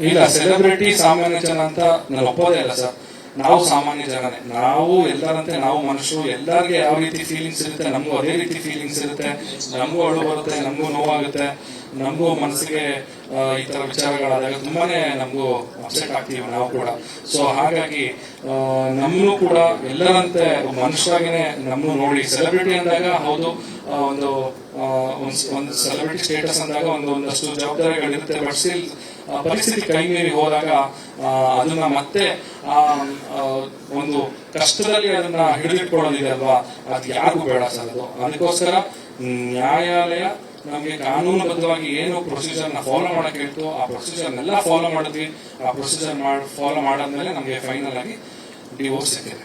ಇಲ್ಲ ಸೆಲೆಬ್ರಿಟಿ ಸಾಮಾನ್ಯ ಜನ ಅಂತ ನಾನು ಒಪ್ಪೋದೇ ಇಲ್ಲ ಸರ್ ನಾವು ಸಾಮಾನ್ಯ ಜನನೇ. ನಾವು ಎಲ್ಲರಂತೆ ನಾವು ಮನುಷ್ಯರು, ಎಲ್ಲರಿಗೆ ಯಾವ ರೀತಿ ಫೀಲಿಂಗ್ಸ್ ಇರುತ್ತೆ, ನಮಗೂ ಅದೇ ರೀತಿ ಫೀಲಿಂಗ್ಸ್ ಇರುತ್ತೆ. ನಮಗೂ ಅಳು ಬರುತ್ತೆ, ನಮಗೂ ನೋವಾಗುತ್ತೆ. ನಮಗೂ ಮನಸ್ಸಿಗೆ ಈ ತರ ವಿಚಾರಗಳಾದಾಗ ತುಂಬಾನೇ ನಮಗೂ ಅಪ್ಸೆಟ್ ಆಗ್ತೀವಿ ನಾವು ಕೂಡ. ಸೊ ಹಾಗಾಗಿ ನಮ್ಮನ್ನು ಕೂಡ ಎಲ್ಲರಂತೆ ಮನುಷ್ಯರಾಗಿನೇ ನಮ್ಮನ್ನು ನೋಡಿ. ಸೆಲೆಬ್ರಿಟಿ ಅಂದಾಗ ಹೌದು ಒಂದು ಒಂದು ಸೆಲೆಬ್ರಿಟಿ ಸ್ಟೇಟಸ್ ಅಂದಾಗ ಒಂದು ಒಂದಷ್ಟು ಜವಾಬ್ದಾರಿಗಳಿರುತ್ತೆ. ಬಟ್ ಸ್ಟಿಲ್ ಪರಿಸ್ಥಿತಿ ಕೈ ಮೀರಿ ಹೋದಾಗ ಅದನ್ನ ಮತ್ತೆ ಒಂದು ಕಷ್ಟದಲ್ಲಿ ಅದನ್ನ ಹಿಡಿದಿಟ್ಕೊಳ್ಳೋದಿದೆ ಅಲ್ವಾ? ಅದು ಯಾರಿಗೂ ಬೇಡ ಸರ್ ಅದು. ಅದಕ್ಕೋಸ್ಕರ ನ್ಯಾಯಾಲಯ ನಮಗೆ ಕಾನೂನುಬದ್ಧವಾಗಿ ಏನು ಪ್ರೊಸೀಜರ್ನ ಫಾಲೋ ಮಾಡಕ್ ಹೇಳ್ತು ಆ ಪ್ರೊಸೀಜರ್ನೆಲ್ಲ ಫಾಲೋ ಮಾಡಿದ್ವಿ. ಆ ಪ್ರೊಸೀಜರ್ ಮಾಡಿ ಫಾಲೋ ಮಾಡಾದ್ಮೇಲೆ ನಮಗೆ ಫೈನಲ್ ಆಗಿ ಡಿವೋರ್ಸ್ ಸಿಕ್ಕಿದೆ.